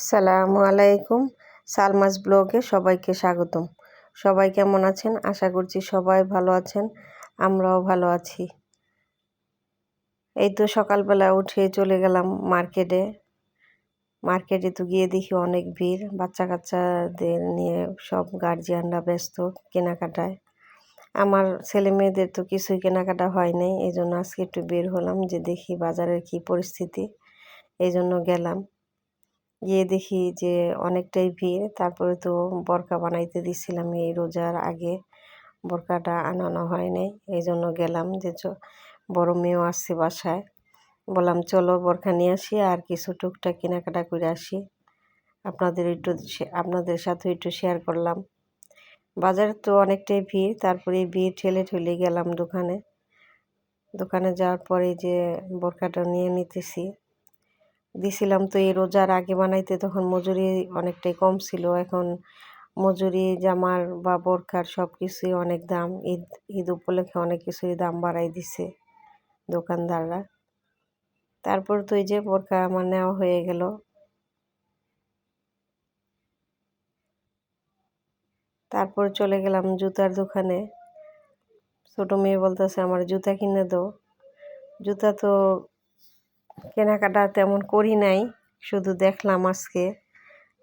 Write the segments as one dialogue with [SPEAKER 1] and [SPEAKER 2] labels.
[SPEAKER 1] আসসালামু আলাইকুম। সালমাস ব্লগে সবাইকে স্বাগতম। সবাই কেমন আছেন? আশা করছি সবাই ভালো আছেন, আমরাও ভালো আছি। এই তো সকালবেলা উঠে চলে গেলাম মার্কেটে। মার্কেটে তো গিয়ে দেখি অনেক ভিড়। বাচ্চা কাচ্চাদের নিয়ে সব গার্জিয়ানরা ব্যস্ত কেনাকাটায়। আমার ছেলে মেয়েদের তো কিছুই কেনাকাটা হয় নাই। এই জন্য আজকে একটু বের হলাম যে দেখি বাজারের কি পরিস্থিতি। এই জন্য গেলাম। গিয়ে দেখি যে অনেকটাই ভিড়। তারপরে তো বরকা বানাইতে দিছিলাম এই রোজার আগে। বরকাটা আনানো হয় নাই এই জন্য গেলাম যে বড় মেয়েও আসছে বাসায়। বললাম, চলো বরখা নিয়ে আসি আর কিছু টুকটাক কেনাকাটা করে আসি। আপনাদের একটু আপনাদের সাথে একটু শেয়ার করলাম। বাজারে তো অনেকটাই ভিড়। তারপরে ভিড় ঠেলে ঠেলে গেলাম দোকানে। দোকানে যাওয়ার পরে যে বোরকাটা নিয়ে নিতেছি। দিছিলাম তো এই রোজার আগে বানাইতে তখন মজুরি অনেকটাই কম ছিল। এখন মজুরি, জামার বা বোরখার সব কিছুই অনেক দাম। ঈদ ঈদ উপলক্ষে অনেক কিছুই দাম বাড়াই দিছে দোকানদাররা। তারপর তো এই যে বোরখা আমার নেওয়া হয়ে গেল। তারপর চলে গেলাম জুতার দোকানে। ছোটো মেয়ে বলতেছে, আমার জুতা কিনে দাও। জুতা তো কেনাকাটা তেমন করি নাই, শুধু দেখলাম আজকে।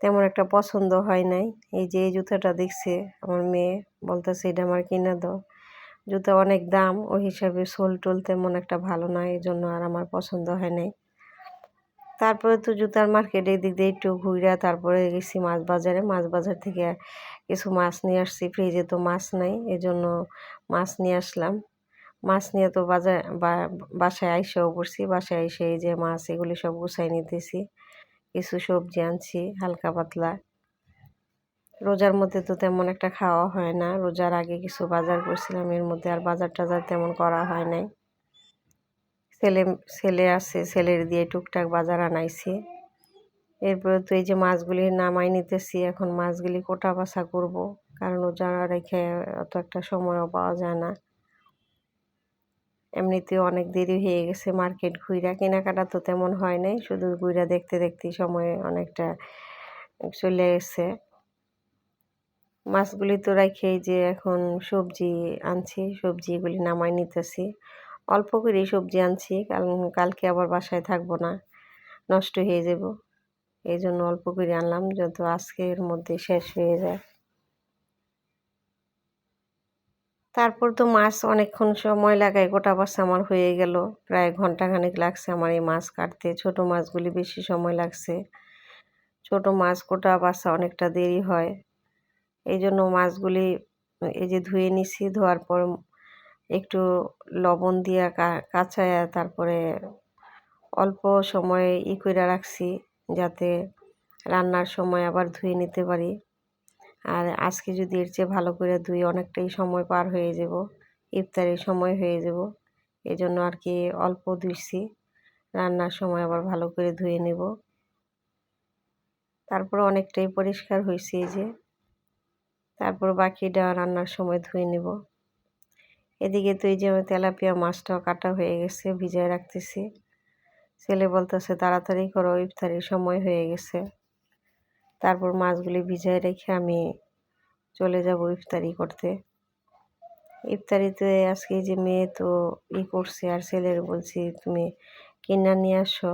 [SPEAKER 1] তেমন একটা পছন্দ হয় নাই। এই যে এই জুতাটা দেখছে, আমার মেয়ে বলতেছে, এটা আমার কিনে দাও। জুতো অনেক দাম, ওই হিসাবে সোল টোল তেমন একটা ভালো নয় এই জন্য আর আমার পছন্দ হয় নাই। তারপরে তো জুতার মার্কেটে এদিক দিয়ে একটু ঘুরা তারপরে গেছি মাছ বাজারে। মাছ বাজার থেকে কিছু মাছ নিয়ে আসছি, ফ্রিজে তো মাছ নাই, এজন্য মাছ নিয়ে আসলাম। মাছ নিয়ে তো বাজার বাসায় আইসেও পড়ছি, বাসায় আইসে এই যে মাছ এগুলি সব গুছাই নিতেছি। কিছু সবজি আনছি, হালকা পাতলা। রোজার মধ্যে তো তেমন একটা খাওয়া হয় না। রোজার আগে কিছু বাজার করছিলাম, এর মধ্যে আর বাজার টাজার তেমন করা হয় নাই। ছেলে ছেলে আছে, ছেলের দিয়ে টুকটাক বাজার আনাইছি। এরপরে তো এই যে মাছগুলি নামাই নিতেছি, এখন মাছগুলি কোটা বাছা করব। কারণ রোজা রেখে অত একটা সময়ও পাওয়া যায় না। এমনিতেও অনেক দেরি হয়ে গেছে মার্কেট ঘুইরা। কেনাকাটা তো তেমন হয় নাই, শুধু ঘুইরা দেখতে দেখতেই সময় অনেকটা চলে গেছে। মাছগুলি তো রাখেই যে এখন সবজি আনছি সবজিগুলি নামাই নিতেছি। অল্প করে সবজি আনছি, কারণ কালকে আবার বাসায় থাকব না, নষ্ট হয়ে যাব। এই জন্য অল্প করে আনলাম, যত আজকের মধ্যে শেষ হয়ে যায়। তারপর তো মাছ অনেকক্ষণ সময় লাগায়, গোটা মাছ আমার হয়ে গেল। প্রায় ঘন্টাখানেক লাগছে আমার এই মাছ কাটতে। ছোট মাছগুলি বেশি সময় লাগছে। ছোট মাছ গোটা বাচ্চা অনেকটা দেরি হয়। এই জন্য মাছগুলি এই যে ধুয়ে নিছি, ধোয়ার পর একটু লবণ দিয়ে কাঁচায়া তারপরে অল্প সময় ই করে রাখছি যাতে রান্নার সময় আবার ধুয়ে নিতে পারি। আর আজকে যদি এর চেয়ে ভালো করে ধুই অনেকটাই সময় পার হয়ে যাব, ইফতারের সময় হয়ে যাব এই জন্য আর কি অল্প ধুইছি। রান্নার সময় আবার ভালো করে ধুয়ে নেব। তারপর অনেকটাই পরিষ্কার হয়েছে এই যে। তারপর বাকিটা রান্নার সময় ধুয়ে নেব। এদিকে তো এই যে তেলাপিয়া মাছটাও কাটা হয়ে গেছে, ভিজায় রাখতেছি। ছেলে বলতেছে, তাড়াতাড়ি করো, ইফতারির সময় হয়ে গেছে। তারপর মাছগুলি ভিজায় রেখে আমি চলে যাব ইফতারি করতে। ইফতারিতে আজকে যে মেয়ে তো ই করছে আর ছেলের বলছি, তুমি কিনা নিয়ে আসো।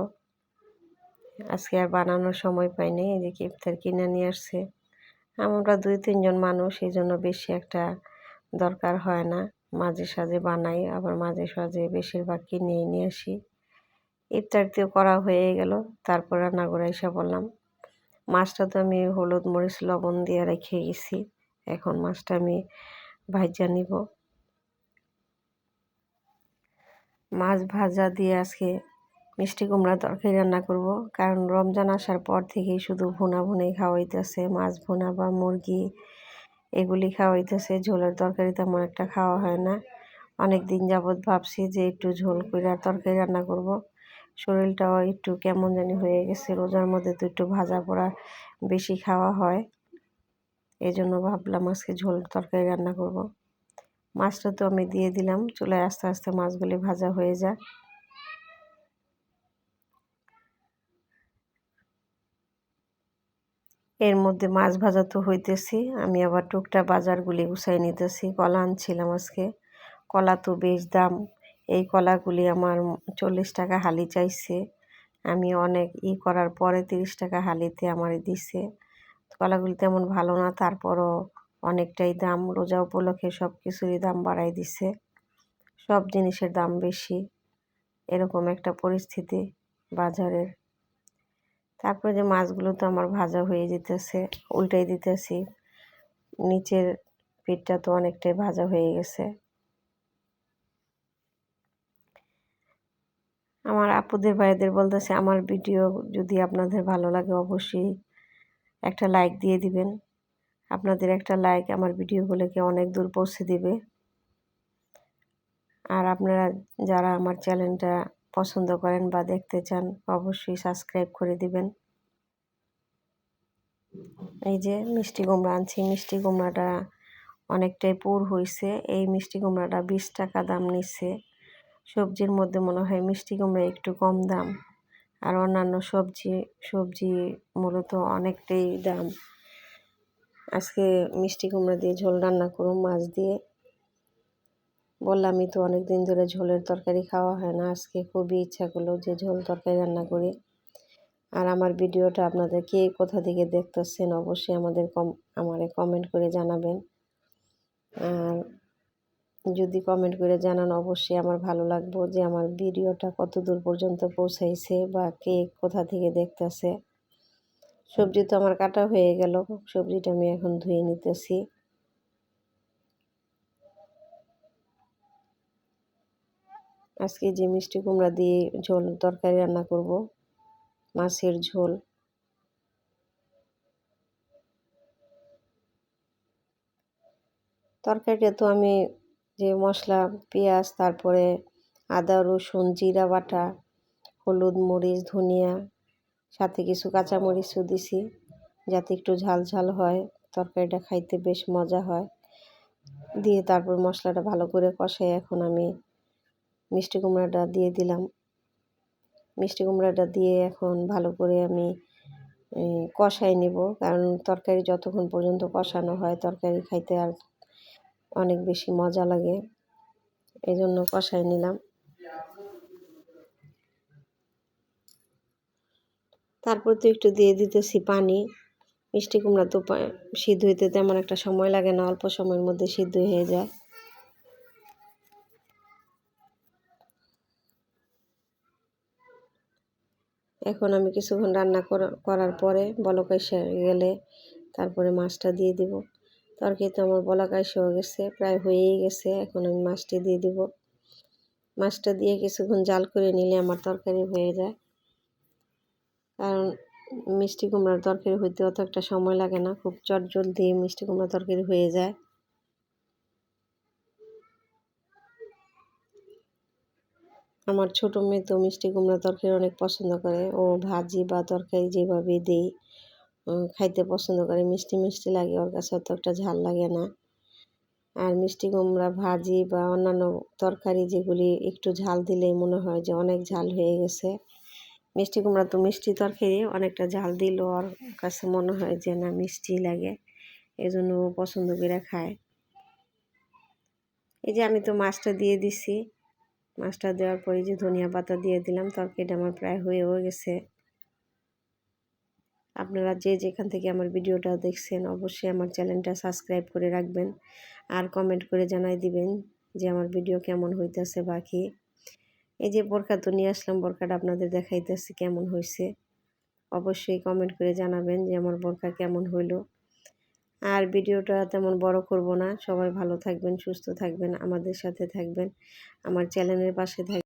[SPEAKER 1] আজকে আর বানানোর সময় পাইনি এই যে ইফতার কিনা নিয়ে আসছে। আমরা দুই তিনজন মানুষ, এই জন্য বেশি একটা দরকার হয় না। মাঝে সাঝে বানাই, আবার মাঝে সাঝে বেশিরভাগ কিনে নিয়ে আসি। ইফতারটিও করা হয়ে গেল, তারপর রান্না করে এসে বললাম মাছটা তো আমি হলুদ মরিচ, লবণ দিয়ে রেখে গেছি। এখন মাছটা আমি ভাজা নিব। মাছ ভাজা দিয়ে আজকে মিষ্টি কুমড়া তরকারি রান্না করব। কারণ রমজান আসার পর থেকেই শুধু ভুনা ভুনে খাওয়াইতেছে। মাছ ভুনা বা মুরগি এগুলি খাওয়াইতেছে। ঝোলের তরকারি তেমন একটা খাওয়া হয় না। অনেক দিন যাবৎ ভাবছি যে একটু ঝোল করে তরকারি রান্না করব। শরীরটাও একটু কেমন জানি হয়ে গেছে। রোজার মধ্যে তো একটু ভাজা পোড়া বেশি খাওয়া হয়। এই জন্য ভাবলাম আজকে ঝোল তরকারি রান্না করব। মাছটা তো আমি দিয়ে দিলাম। চুলায় আস্তে আস্তে মাছগুলি ভাজা হয়ে যায় এর মধ্যে মাছ ভাজা তো হইতেছি। আমি আবার টুকটা বাজারগুলি গুছাই নিতেছি। কলা আনছিলাম আজকে। কলা তো বেশ দাম। এই কলাগুলি আমার চল্লিশ টাকা হালি চাইছে। আমি অনেক ই করার পরে তিরিশ টাকা হালিতে আমার দিছে। কলাগুলি তেমন ভালো না, তারপরও অনেকটাই দাম। রোজা উপলক্ষে সব কিছুরই দাম বাড়াই দিছে। সব জিনিসের দাম বেশি। এরকম একটা পরিস্থিতি বাজারের। তারপরে যে মাছগুলো তো আমার ভাজা হয়ে যেতেছে, উল্টাই দিতেছি। নিচের পিঠটা তো অনেকটাই ভাজা হয়ে গেছে। আমার আপুদের, ভাইদের বলতেছে, আমার ভিডিও যদি আপনাদের ভালো লাগে, অবশ্যই একটা লাইক দিয়ে দিবেন। আপনাদের একটা লাইক আমার ভিডিওগুলোকে অনেক দূর পৌঁছে দিবে। আর আপনারা যারা আমার চ্যানেলটা পছন্দ করেন বা দেখতে চান, অবশ্যই সাবস্ক্রাইব করে দিবেন। এই যে মিষ্টি কুমড়া আনছি। মিষ্টি কুমড়াটা অনেকটাই পুর হয়েছে এই মিষ্টি কুমড়াটা বিশ টাকা দাম নিচ্ছে সবজির মধ্যে মনে হয় মিষ্টি কুমড়া একটু কম দাম। আর অন্যান্য সবজি সবজি মূলত অনেকটাই দাম। আজকে মিষ্টি কুমড়া দিয়ে ঝোল রান্না করুন মাছ দিয়ে। বললামই তো অনেক দিন ধরে ঝোলের তরকারি খাওয়া হয় না। আজকে খুবই ইচ্ছা করল যে ঝোল তরকারি রান্না করি। আর আমার ভিডিওটা আপনাদের কে কোথা থেকে দেখতেছেন অবশ্যই আমাদের কম আমারে কমেন্ট করে জানাবেন। আর যদি কমেন্ট করে জানান, অবশ্যই আমার ভালো লাগবো যে আমার ভিডিওটা কত দূর পর্যন্ত পৌঁছাইছে বা কে কোথা থেকে দেখতেছে। সবজি তো আমার কাটা হয়ে গেল, সবজিটা আমি এখন ধুয়ে নিতেছি। আজকে যে মিষ্টি কুমড়া দিয়ে ঝোল তরকারি রান্না করব, মাছের ঝোল। তরকারিটা তো আমি যে মশলা, পেঁয়াজ, তারপরে আদা, রসুন, জিরা বাটা, হলুদ মরিচ, ধনিয়া, সাথে কিছু কাঁচামরিচও দিছি যাতে একটু ঝাল ঝাল হয়। তরকারিটা খাইতে বেশ মজা হয়। দিয়ে তারপর মশলাটা ভালো করে কষাই এখন আমি মিষ্টি কুমড়াটা দিয়ে দিলাম। মিষ্টি কুমড়াটা দিয়ে এখন ভালো করে আমি কষাই নেব। কারণ তরকারি যতক্ষণ পর্যন্ত কষানো হয়, তরকারি খাইতে আর অনেক বেশি মজা লাগে। এই জন্য কষাই নিলাম। তারপর তো একটু দিয়ে দিতেছি পানি। মিষ্টি কুমড়া তো সিদ্ধ হইতে তেমন একটা সময় লাগে না, অল্প সময়ের মধ্যে সিদ্ধ হয়ে যায়। এখন আমি কিছুক্ষণ রান্না করার পরে বলক গেলে তারপরে মাছটা দিয়ে দিব। তরকারি তো আমার বলা বলক এসেও গেছে, প্রায় হয়েই গেছে, এখন আমি মাছটি দিয়ে দিব। মাছটা দিয়ে কিছুক্ষণ জাল করে নিলে আমার তরকারি হয়ে যায়। কারণ মিষ্টি কুমড়ার তরকারি হইতে অত একটা সময় লাগে না, খুব চট দিয়ে মিষ্টি কুমড়া তরকারি হয়ে যায়। আমার ছোটো মেয়ে তো মিষ্টি কুমড়া তরকারি অনেক পছন্দ করে, ও ভাজি বা তরকারি যেভাবে দিই। খাইতে পছন্দ করে। মিষ্টি মিষ্টি লাগে, ওর কাছে অত একটা ঝাল লাগে না। আর মিষ্টি কুমড়া ভাজি বা অন্যান্য তরকারি যেগুলি একটু ঝাল দিলেই মনে হয় যে অনেক ঝাল হয়ে গেছে। মিষ্টি কুমড়া তো মিষ্টি তরকারি, অনেকটা ঝাল দিল, ওর কাছে মনে হয় যে না, মিষ্টি লাগে এই জন্য ও পছন্দ করে খায়। এই যে আমি তো মাছটা দিয়ে দিছি। মাছটা দেওয়ার পরে যে ধনিয়া পাতা দিয়ে দিলাম, তরকারিটা আমার প্রায় হয়েও গেছে। আপনারা যে যেখান থেকে আমার ভিডিওটা দেখছেন, অবশ্যই আমার চ্যানেলটা সাবস্ক্রাইব করে রাখবেন আর কমেন্ট করে জানাই দিবেন যে আমার ভিডিও কেমন হইতেছে বাকি। এই যে বোরকা তো নিয়ে আসলাম বোরকাটা আপনাদের দেখাইতেছে কেমন হয়েছে অবশ্যই কমেন্ট করে জানাবেন যে আমার বোরকা কেমন হইল। আর ভিডিওটা তেমন বড় করব না। সবাই ভালো থাকবেন, সুস্থ থাকবেন, আমাদের সাথে থাকবেন, আমার চ্যানেলের পাশে থাকবেন